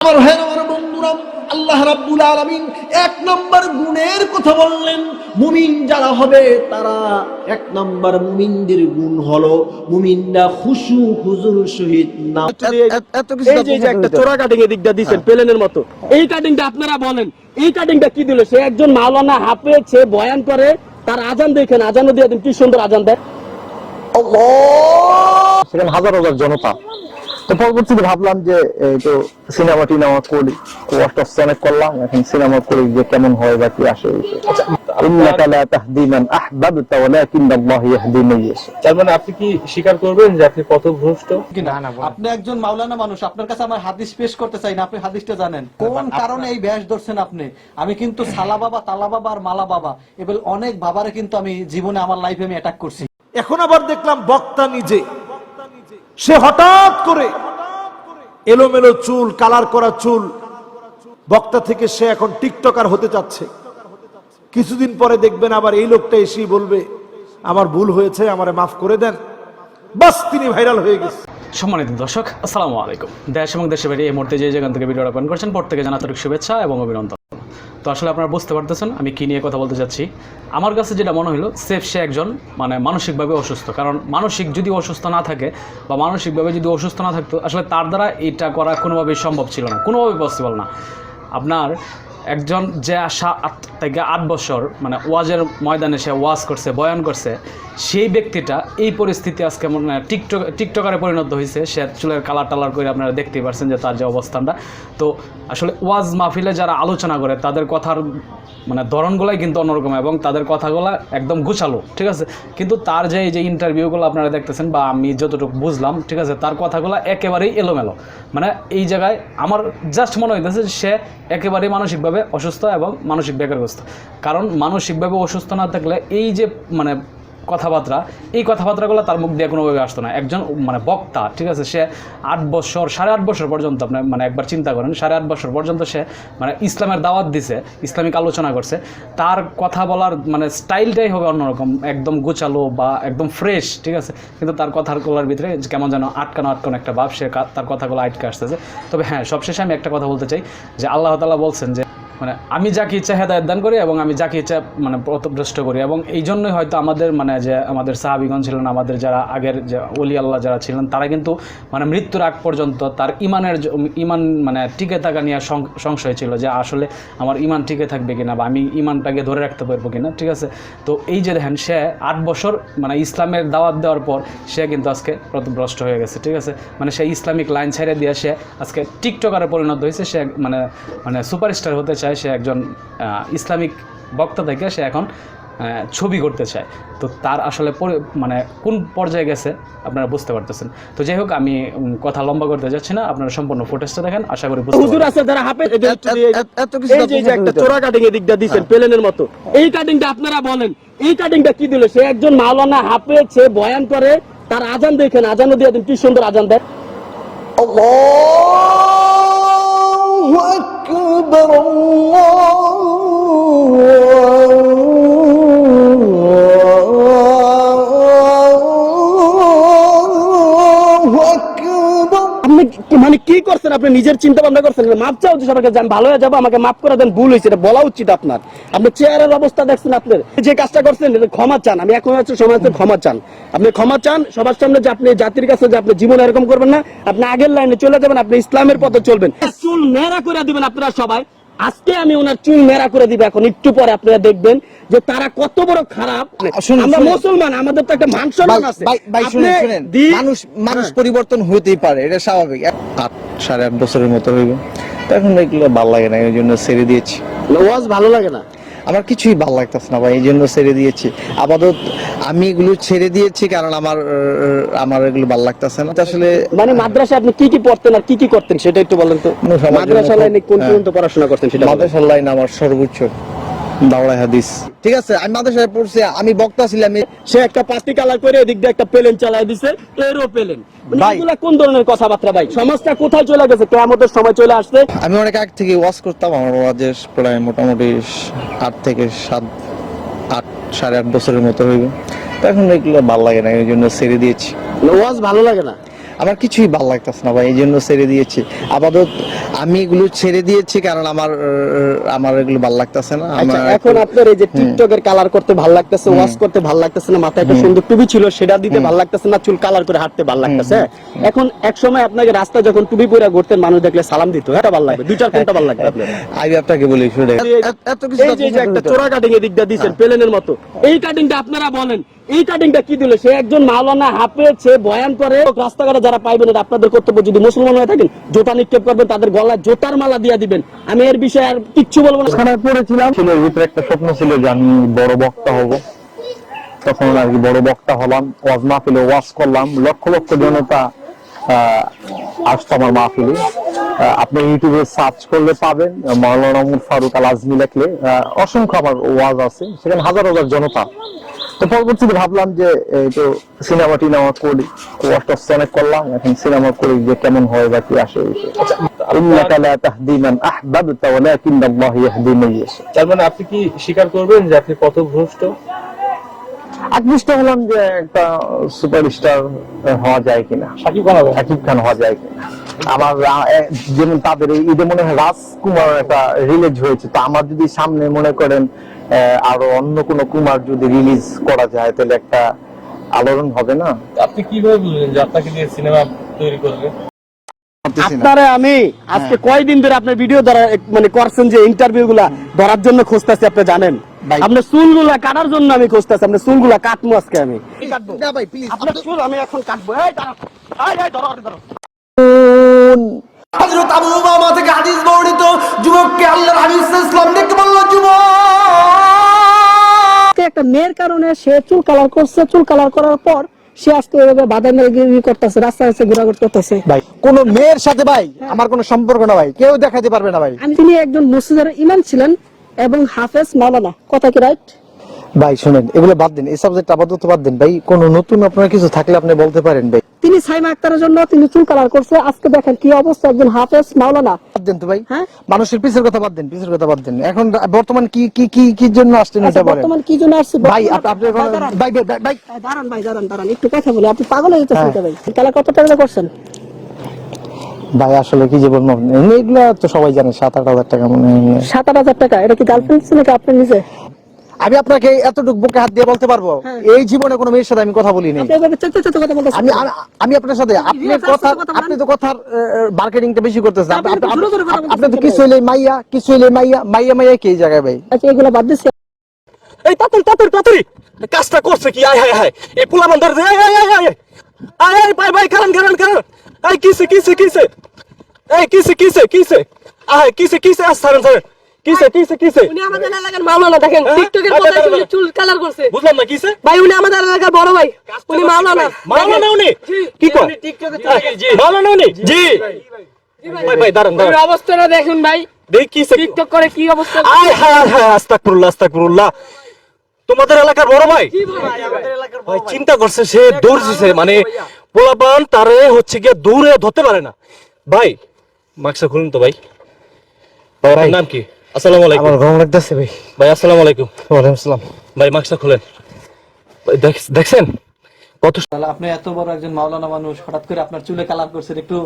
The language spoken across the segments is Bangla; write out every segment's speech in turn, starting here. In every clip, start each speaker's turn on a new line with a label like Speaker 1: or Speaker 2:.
Speaker 1: আমার ভাইয়ের আমার বন্ধুরা আল্লাহ রাব্বুল আলামিন এক নম্বর গুণের কথা বললেন মুমিন যারা হবে তারা এক নম্বর মুমিনদের গুণ হলো মুমিনরা খুশু হুজুর সহিত না
Speaker 2: এত- এত কিছু
Speaker 3: এই যে একটা চোরা কাটিং এদিক দিয়ে দিচ্ছেন প্লেনের মতো। এই কাটিংটা আপনারা বলেন এই কাটিংটা কি দিল? সে একজন মাওলানা হাফেজ সে বয়ান করে তার আজান দেখেন আজানও দিয়ে দিন কি সুন্দর আজান দেয়।
Speaker 2: সেখানে হাজার হাজার জনতা। তো পরবর্তীতে ভাবলাম যে এই তো সিনেমা টিনেমা করি কষ্ট অনেক করলাম এখন সিনেমা করি যে কেমন হয় বা কি আসে ইন্নাকা লা তাহদি মান আহবাবতা ওয়ালাকিন আল্লাহ ইয়াহদি মান
Speaker 4: তার মানে আপনি কি স্বীকার করবেন যে আপনি পথভ্রষ্ট?
Speaker 5: কিনা আপনি একজন মাওলানা মানুষ আপনার কাছে আমার হাদিস পেশ করতে চাই না আপনি হাদিসটা জানেন। কোন কারণে এই ব্যাস ধরছেন আপনি? আমি কিন্তু সালা বাবা তালা বাবা আর মালা বাবা এবার অনেক বাবারে কিন্তু আমি জীবনে আমার লাইফে আমি অ্যাটাক করছি।
Speaker 6: এখন আবার দেখলাম বক্তা নিজে। সে হঠাৎ করে এলোমেলো চুল, কালার করা চুল। বক্তা থেকে সে এখন টিকটকার হতে চাচ্ছে। কিছুদিন পরে দেখবেন আবার এই লোকটা এসেই বলবে, আমার ভুল হয়েছে, আমারে মাফ করে দেন। বাস, তিনি ভাইরাল হয়ে গেছে।
Speaker 7: সম্মানিত দর্শক, আসসালামু আলাইকুম। দেশ এবং দেশে বাইরে এই মুহূর্তে যে যেখান থেকে ভিডিও অর্পণ করছেন, প্রত্যেকে জানা তরিক শুভেচ্ছা এবং অভিনন্দন। তো আসলে আপনারা বুঝতে পারতেছেন, আমি কী নিয়ে কথা বলতে চাচ্ছি আমার কাছে যেটা মনে হলো সেফ সে একজন মানে মানসিকভাবে অসুস্থ। কারণ মানসিক যদি অসুস্থ না থাকে বা মানসিকভাবে যদি অসুস্থ না থাকতো, আসলে তার দ্বারা এটা করা কোনোভাবেই সম্ভব ছিল না। কোনোভাবেই পসিবল না। আপনার একজন যে সাত আট থেকে আট বছর মানে ওয়াজের ময়দানে সে ওয়াজ করছে, বয়ান করছে সেই ব্যক্তিটা এই পরিস্থিতি আজকে মানে টিকটক টিকটকারে পরিণত হয়েছে। সে চুলের কালার টালার করে আপনারা দেখতেই পারছেন যে তার যে অবস্থানটা। তো আসলে ওয়াজ মাহফিলে যারা আলোচনা করে, তাদের কথার মানে ধরনগুলাই কিন্তু অন্যরকম এবং তাদের কথাগুলো একদম গুছালো, ঠিক আছে? কিন্তু তার যে এই যে ইন্টারভিউগুলো আপনারা দেখতেছেন বা আমি যতটুকু বুঝলাম, ঠিক আছে? তার কথাগুলো একেবারেই এলোমেলো। মানে এই জায়গায় আমার জাস্ট মনে হইতেছে সে একেবারেই মানসিকভাবে অসুস্থ এবং মানসিক বেকারগ্রস্ত। কারণ মানসিকভাবে অসুস্থ না থাকলে এই যে মানে কথাবার্তা, এই কথাবার্তাগুলো তার মুখ দিয়ে কোনোভাবে আসতো না। একজন মানে বক্তা, ঠিক আছে, সে আট বছর, সাড়ে আট বছর পর্যন্ত আপনার মানে একবার চিন্তা করেন, সাড়ে আট বছর পর্যন্ত সে মানে ইসলামের দাওয়াত দিছে, ইসলামিক আলোচনা করছে। তার কথা বলার মানে স্টাইলটাই হবে অন্যরকম, একদম গোছালো বা একদম ফ্রেশ, ঠিক আছে? কিন্তু তার কথার গলার ভিতরে কেমন যেন আটকানো আটকানো একটা ভাব, সে তার কথাগুলো আটকে আসতেছে। তবে হ্যাঁ সবশেষে আমি একটা কথা বলতে চাই যে আল্লাহ তালা বলছেন যে মানে আমি যাকে ইচ্ছা হেদায়ত দান করি এবং আমি যাকে ইচ্ছা মানে পথভ্রষ্ট করি। এবং এই জন্যই হয়তো আমাদের মানে যে আমাদের সাহাবিগণ ছিলেন, আমাদের যারা আগের যে অলি আল্লাহ যারা ছিলেন, তারা কিন্তু মানে মৃত্যুর আগ পর্যন্ত তার ইমানের ইমান মানে টিকে থাকা নিয়ে সংশয় ছিল যে আসলে আমার ইমান টিকে থাকবে কিনা বা আমি ইমানটাকে ধরে রাখতে পারব কিনা, ঠিক আছে? তো এই যে দেখেন, সে আট বছর মানে ইসলামের দাওয়াত দেওয়ার পর সে কিন্তু আজকে পথভ্রষ্ট হয়ে গেছে, ঠিক আছে? মানে সে ইসলামিক লাইন ছেড়ে দিয়ে সে আজকে টিকটকারে পরিণত হয়েছে, সে মানে মানে সুপারস্টার হতে চায়। সে একজন ইসলামিক বক্তা থেকে সে এখন ছবি করতে চায়। তো তার আসলে মানে কোন পর্যায়ে গেছে আপনারা বুঝতে পারতেছেন। তো যাই হোক আমি কথা লম্বা করতে যাচ্ছি না। আপনারা সম্পূর্ণ ফুটেজটা দেখেন আশা করি বুঝতে
Speaker 3: হুজুর আছে যারা
Speaker 2: এত- কিছু
Speaker 3: এই যে একটা চোরা কাটিং এদিক দিয়ে দিচ্ছেন প্লেনের মতো। এই কাটিংটা আপনারা বলেন এই কাটিংটা কি দিল? সে একজন মাওলানা হাফেজ সে বয়ান করে তার আজান দেখেন আজানও দিয়ে দিন কি সুন্দর আজান দেয়।
Speaker 1: আল্লাহু আকবার। আল্লাহু
Speaker 3: মানে কি করছেন আপনি? নিজের চিন্তা ভাবনা করছেন? মাপ চাও যে সবাইকে যান ভালো হয়ে যাব, আমাকে মাফ করে দেন, ভুল হয়েছে। এটা বলা উচিত আপনার। আপনি চেয়ারের অবস্থা দেখছেন আপনার যে কাজটা করছেন ক্ষমা চান। আমি এখন হচ্ছে সমাজ ক্ষমা চান। আপনি ক্ষমা চান, সবার সামনে যে আপনি জাতির কাছে যে আপনি জীবন এরকম করবেন না, আপনি আগের লাইনে চলে যাবেন, আপনি ইসলামের পথে চলবেন। চুল নেড়া করে দিবেন আপনারা সবাই। আজকে আমি ওনার চুল মেরা করে দিব এখন একটু পরে আপনারা দেখবেন যে তারা কত বড় খারাপ। আমরা মুসলমান আমাদের তো একটা মান সম্মান আছে।
Speaker 2: মানুষ মানুষ
Speaker 3: হ্যাঁ।
Speaker 2: পরিবর্তন হতেই পারে এটা স্বাভাবিক। আট সাড়ে আট বছরের মতো হইব। তো এখন এগুলো ভালো লাগে না এই জন্য ছেড়ে দিয়েছি।
Speaker 3: ওয়াজ ভালো লাগে না।
Speaker 2: আমার কিছুই ভালো লাগতেছে না ভাই এই জন্য ছেড়ে দিয়েছি। আপাতত আমি এগুলো ছেড়ে দিয়েছি কারণ আমার আমার এগুলো ভালো লাগতেছে না। আসলে
Speaker 3: মানে মাদ্রাসা আপনি কি কি পড়তেন আর কি কি করতেন সেটা একটু বলেন তো। মাদ্রাসা লাইনে কোন
Speaker 2: হ্যাঁ।
Speaker 3: পর্যন্ত পড়াশোনা করতেন সেটা
Speaker 2: মাদ্রাসা লাইন আমার সর্বোচ্চ। দাওড়াই হাদিস। ঠিক আছে আমি মাদ্রাসায় পড়ছি আমি বক্তা ছিলাম
Speaker 3: সে একটা পাতি কালার করে এদিক দিয়ে একটা প্লেন চালায় দিছে এরও প্লেন। এগুলা কোন ধরনের কথাবার্তা ভাই? সমাজটা কোথায় চলে গেছে? কেয়ামতের সময় চলে আসছে।
Speaker 2: আমি অনেক আগ থেকে ওয়াজ করতাম আমার ওয়াজের প্রায় মোটামুটি আট থেকে সাত আট সাড়ে আট বছরের মতো হইবে। এখন এগুলো ভালো লাগে না এই জন্য ছেড়ে দিয়েছি।
Speaker 3: ওয়াজ ভালো লাগে না?
Speaker 2: আমার কিছুই ভালো লাগতেছে না ভাই এই জন্য ছেড়ে দিয়েছি। আপাতত আমি এগুলো ছেড়ে দিয়েছি কারণ আমার আমার এগুলো ভালো লাগতেছে না।
Speaker 3: আচ্ছা
Speaker 2: আমার
Speaker 3: এখন আপনার এই যে টিকটকের কালার করতে ভালো লাগতেছে ওয়াশ করতে ভালো লাগতেছে না মাথায় একটা সুন্দর টুপি ছিল সেটা দিতে ভালো লাগতেছে না চুল কালার করে হাঁটতে ভালো লাগতেছে এখন এক সময় আপনাকে রাস্তা যখন টুপি পরে ঘুরতেন মানুষ দেখলে সালাম দিত এটা ভালো লাগবে দুইটার কোনটা ভালো লাগবে আপনার।
Speaker 2: আমি আপনাকে বলি শুনে এত- কিছু
Speaker 3: একটা চোরা কাটিং এর দিকটা দিচ্ছেন প্লেনের মতো। এই কাটিংটা আপনারা বলেন এই কি রাস্তাঘাটে গলায় আমি এর বিষয়ে
Speaker 2: বড় বক্তা হলাম করলাম। লক্ষ লক্ষ জনতা আপনি ইউটিউবে সার্চ করলে পাবেন ফারুক অসংখ্য আমার ওয়াজ আছে। সেখানে হাজার হাজার জনতা তো পরবর্তীতে ভাবলাম যে এই তো সিনেমা টিনেমা করি ওয়াজটা অনেক করলাম এখন সিনেমা করি যে কেমন হয় বা কি আসে ইন্নাকা লা তাহদি মান আহবাবতা ওয়ালাকিন আল্লাহ ইয়াহদি মান ইয়াশা
Speaker 4: তার মানে আপনি কি স্বীকার করবেন যে আপনি কত ভ্রষ্ট
Speaker 2: আকৃষ্ট হলাম যে একটা সুপারস্টার হওয়া যায় কিনা।
Speaker 4: সাকিব খান হবে
Speaker 2: খান হওয়া যায় কিনা। আমার যেমন তাদের এই ঈদে মনে হয় রাজকুমার একটা রিলেজ হয়েছে। তো আমার যদি সামনে মনে করেন আরও অন্য কোনো কুমার যদি রিলিজ করা যায় তাহলে একটা আলোড়ন হবে না?
Speaker 4: আপনি কীভাবে বুঝলেন যে আপনাকে দিয়ে সিনেমা তৈরি করবে?
Speaker 3: আপনারে আমি আজকে কয়দিন ধরে আপনার ভিডিও ধরা মানে করছেন যে ইন্টারভিউ গুলা ধরার জন্য খুঁজতেছি আপনি জানেন? আপনার চুলগুলা কাটার জন্য আমি খুঁজতেছি আপনার চুলগুলা কাটবো আজকে আমি। আপনার চুল আমি এখন কাটবো।
Speaker 1: আবু উমামা থেকে হাদিস বর্ণিত যুবককে আল্লাহর হাবিব ডেকে বলল যুবক!
Speaker 8: একটা মেয়ের কারণে সে চুল কালার করছে চুল কালার করার পর সে আজকে ওইভাবে বাদাম করতেছে রাস্তায় রাস্তায় ঘোরাঘুর করতেছে।
Speaker 2: ভাই কোন মেয়ের সাথে ভাই আমার কোনো সম্পর্ক না ভাই কেউ দেখাতে পারবে না ভাই।
Speaker 8: আমি তিনি একজন মসজিদের ইমান ছিলেন এবং হাফেজ মাওলানা। কথা কি রাইট
Speaker 2: ভাই শুনেন এগুলো বাদ দিন এই সাবজেক্ট আপাতত বাদ দিন। ভাই কোন নতুন আপনার কিছু থাকলে আপনি বলতে পারেন ভাই।
Speaker 8: তিনি সাইমা আক্তারের জন্য তিনি চুল কালার করছে। আজকে দেখেন কি অবস্থা একজন হাফেজ মাওলানা।
Speaker 2: বাদ দেন তো ভাই।
Speaker 8: হ্যাঁ?
Speaker 2: মানুষের পিছের কথা বাদ দেন পিছের কথা বাদ দেন। এখন বর্তমান কি কি কি কি জন্য আসছেন
Speaker 8: আচ্ছা,
Speaker 2: এটা বলেন।
Speaker 8: বর্তমান কি জন্য আসছে?
Speaker 2: ভাই আপনি
Speaker 8: ভাই,
Speaker 2: ভাই ভাই
Speaker 8: দাঁড়ান ভাই দাঁড়ান দাঁড়ান। একটু কথা বলি। আপনি পাগল হয়ে যেতেছেন
Speaker 2: হ্যাঁ।
Speaker 8: ভাই। কালার কত টাকা করছেন?
Speaker 2: ভাই আসলে কি যে বলব? এগুলো তো সবাই জানে সাত আট হাজার টাকা মনে হয়।
Speaker 8: সাত আট হাজার টাকা? এটা কি গার্লফ্রেন্ড ছিল নাকি আপনি নিজে?
Speaker 2: আমি আপনাকে এতটুকু বুকে হাত দিয়ে বলতে পারব
Speaker 8: হ্যাঁ।
Speaker 2: এই জীবনে কোনো মেয়ের সাথে আমি কথা বলি নাই।
Speaker 8: আপনি এভাবে চেতে চেতে কথা বলতেছেন
Speaker 2: আমি আমি- আপনার সাথে আপনি কথা
Speaker 8: বলেন।
Speaker 2: আপনি তো কথার মার্কেটিংটা বেশি করতেছেন।
Speaker 8: আপনি
Speaker 2: তো কিছু
Speaker 8: ভাই।
Speaker 2: হইলে মাইয়া কিছু হইলে মাইয়া মাইয়া মাইয়া কি জায়গায় ভাই?
Speaker 8: আচ্ছা এগুলো বাদ দিচ্ছি
Speaker 3: এই তাড়াতাড়ি তাড়াতাড়ি তাড়াতাড়ি। কাজটা করছে কি? আয় হায় হায় এই পোলা বান্দার আয় আয় আয় আয় আয়। আয় ভাই ভাই কারণ কারণ কারণ। এই কিসে কিসে কিসে? এই কিসে কিসে কিসে? আয় কিসে কিসে? আস সারেন সারেন কিসে কিসে কিসে?
Speaker 9: উনি আমাদের এলাকার মাওলানা দেখেন? টিকটকের
Speaker 3: দাঁড়ান,
Speaker 9: উনি চুল কালার করছে।
Speaker 3: বুঝলাম না কিসে?
Speaker 9: ভাই উনি আমাদের এলাকার বড় ভাই। উনি মাওলানা।
Speaker 3: মাওলানা উনি? কি কর মাওলানা উনি? জি ভাই। ভাই দাঁড়ান দাঁড়ান।
Speaker 9: অবস্থাটা দেখুন ভাই।
Speaker 3: দেখি
Speaker 9: টিকটক করে কি অবস্থা?
Speaker 3: আয় হায় হায় আস্তাগফিরুল্লাহ আস্তাগফিরুল্লাহ। তোমাদের এলাকার বড় ভাই? ভাই চিন্তা করছে সে দৌড়ছে মানে পোলাপান তারে হচ্ছে গিয়ে দৌড়ে ধরতে পারে না। ভাই মাস্কটা খুলুন তো ভাই। ভাই নাম কি? আসসালামু আলাইকুম।
Speaker 2: আমার গরম লাগতেছে ভাই।
Speaker 3: ভাই আসসালামু আলাইকুম।
Speaker 2: ওয়ালাইকুম আসসালাম।
Speaker 3: ভাই মাস্কটা খুলেন। দেখছেন? কত
Speaker 5: তাহলে আপনি এত বড় একজন মাওলানা মানুষ হঠাৎ করে আপনার চুলে কালার করছেন একটু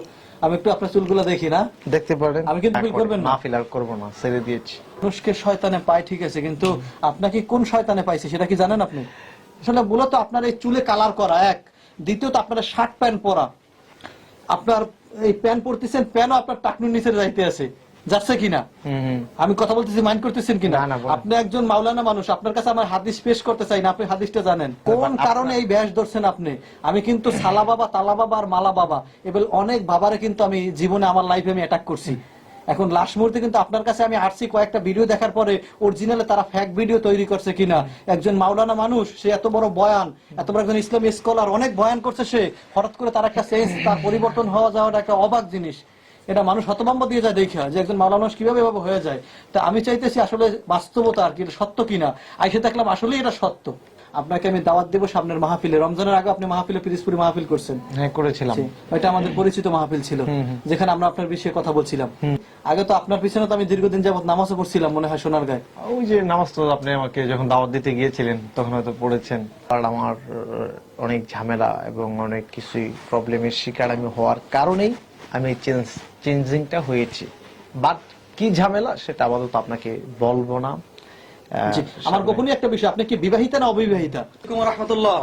Speaker 5: আমি একটু আপনার চুলগুলো দেখি না?
Speaker 2: দেখতে পারেন।
Speaker 5: আমি কিন্তু ভুল করবেন না।
Speaker 2: আর করব না ছেড়ে দিয়েছি।
Speaker 5: মানুষকে শয়তানে পায় ঠিক আছে কিন্তু আপনাকে কোন শয়তানে পাইছে সেটা কি জানেন আপনি? আসলে মূলত আপনার এই চুলে কালার করা এক। দ্বিতীয়ত আপনার শার্ট প্যান্ট পরা। আপনার এই প্যান্ট পরতেছেন প্যান্টও আপনার টাকনুর নিচে যাইতে আছে। যাচ্ছে কিনা? আমি কথা বলতেছি মাইন্ড করতেছেন কিনা। আপনি একজন মাওলানা মানুষ আপনার কাছে আমার হাদিস পেশ করতে চাই না আপনি হাদিসটা জানেন। কোন কারণে এই ব্যাস ধরছেন আপনি? আমি কিন্তু সালা বাবা তালা বাবা আর মালা বাবা এবার অনেক বাবারে কিন্তু আমি জীবনে আমার লাইফে আমি অ্যাটাক করছি। এখন লাস্ট মুহূর্তে কিন্তু আপনার কাছে আমি আসছি কয়েকটা ভিডিও দেখার পরে অরিজিনালে তারা ফ্যাক ভিডিও তৈরি করছে কিনা? একজন মাওলানা মানুষ সে এত বড় বয়ান এত বড় একজন ইসলামী স্কলার অনেক বয়ান করছে সে। হঠাৎ করে তার একটা চেঞ্জ তার পরিবর্তন হওয়া যাওয়াটা একটা অবাক জিনিস। এটা মানুষ হতভম্ব দিয়ে যায় দেখা, যে একজন মাওলানা মানুষ কীভাবে এভাবে হয়ে যায়। তা আমি চাইতেছি আসলে বাস্তবতা আর কি, এটা সত্য কিনা? আইসে দেখলাম আসলেই এটা সত্য। আপনাকে আমি দাওয়াত দেবো সামনের মাহফিলে। রমজানের আগে আপনি মাহফিলে পিরিজপুরি মাহফিল করছেন।
Speaker 10: হ্যাঁ করেছিলাম।
Speaker 5: ওইটা আমাদের পরিচিত মাহফিল ছিল। যেখানে আমরা আপনার বিষয়ে কথা বলছিলাম। আগে তো আপনার পিছনে তো আমি দীর্ঘদিন যাবত নামাজও পড়ছিলাম মনে হয় সোনার গায়ে।
Speaker 2: ওই যে নামাজ তো আপনি আমাকে যখন দাওয়াত দিতে গিয়েছিলেন তখন হয়তো পড়েছেন। আর আমার অনেক ঝামেলা এবং অনেক কিছুই প্রবলেমের শিকার আমি হওয়ার কারণেই আমি চেঞ্জ চেঞ্জিংটা হয়েছি। বাট কি ঝামেলা সেটা আপাতত আপনাকে বলব না।
Speaker 5: আমার গোপনীয় একটা বিষয় আপনি কি বিবাহিতা না অবিবাহিতা? রহমতুল্লাহ।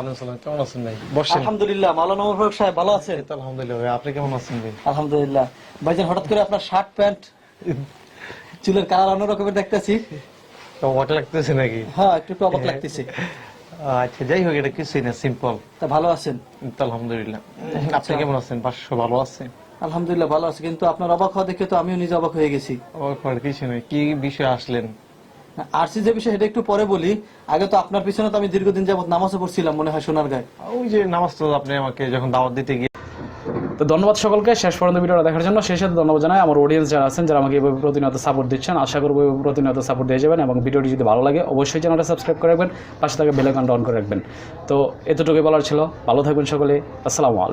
Speaker 2: কেমন আছেন ভাই?
Speaker 5: আলহামদুলিল্লাহ মাওলানা ওমর ফারুক সাহেব ভালো আছেন?
Speaker 2: আলহামদুলিল্লাহ ভাই আপনি কেমন আছেন ভাই?
Speaker 5: আলহামদুলিল্লাহ। ভাইজান হঠাৎ করে আপনার শার্ট প্যান্ট চুলের কালার অন্য রকমের দেখতেছি
Speaker 2: অবাক লাগতেছে নাকি?
Speaker 5: হ্যাঁ একটু একটু অবাক লাগতেছে।
Speaker 2: আচ্ছা যাই হোক এটা কিছুই না সিম্পল।
Speaker 5: তা ভালো আছেন?
Speaker 2: আলহামদুলিল্লাহ। আপনি কেমন আছেন? পাঁচশো ভালো আছে
Speaker 5: আলহামদুলিল্লাহ ভালো আছে কিন্তু আপনার অবাক হওয়া দেখে তো আমিও নিজে অবাক হয়ে গেছি।
Speaker 2: অবাক হওয়ার কিছু নেই। কি বিষয়ে আসলেন?
Speaker 5: আরসি যে বিষয় সেটা একটু পরে বলি। আগে তো আপনার পিছনে তো আমি দীর্ঘদিন যাবত নামাজও পড়ছিলাম মনে হয় সোনার গায়ে।
Speaker 2: ওই যে নামাজ তো আপনি আমাকে যখন দাওয়াত দিতে গিয়ে
Speaker 7: তো ধন্যবাদ সকলকে শেষ পর্যন্ত ভিডিওটা দেখার জন্য। সেই সাথে ধন্যবাদ জানাই আমার অডিয়েন্স যারা আছেন যারা আমাকে এভাবে প্রতিনিয়ত সাপোর্ট দিচ্ছেন আশা করব এভাবে প্রতিনিয়ত সাপোর্ট দিয়ে যাবেন এবং ভিডিওটি যদি ভালো লাগে অবশ্যই চ্যানেলটা সাবস্ক্রাইব করে রাখবেন পাশে থাকা বেল আইকনটা অন করে রাখবেন। তো এতটুকুই বলার ছিল ভালো থাকবেন সকলে আসসালামু আলাইকুম।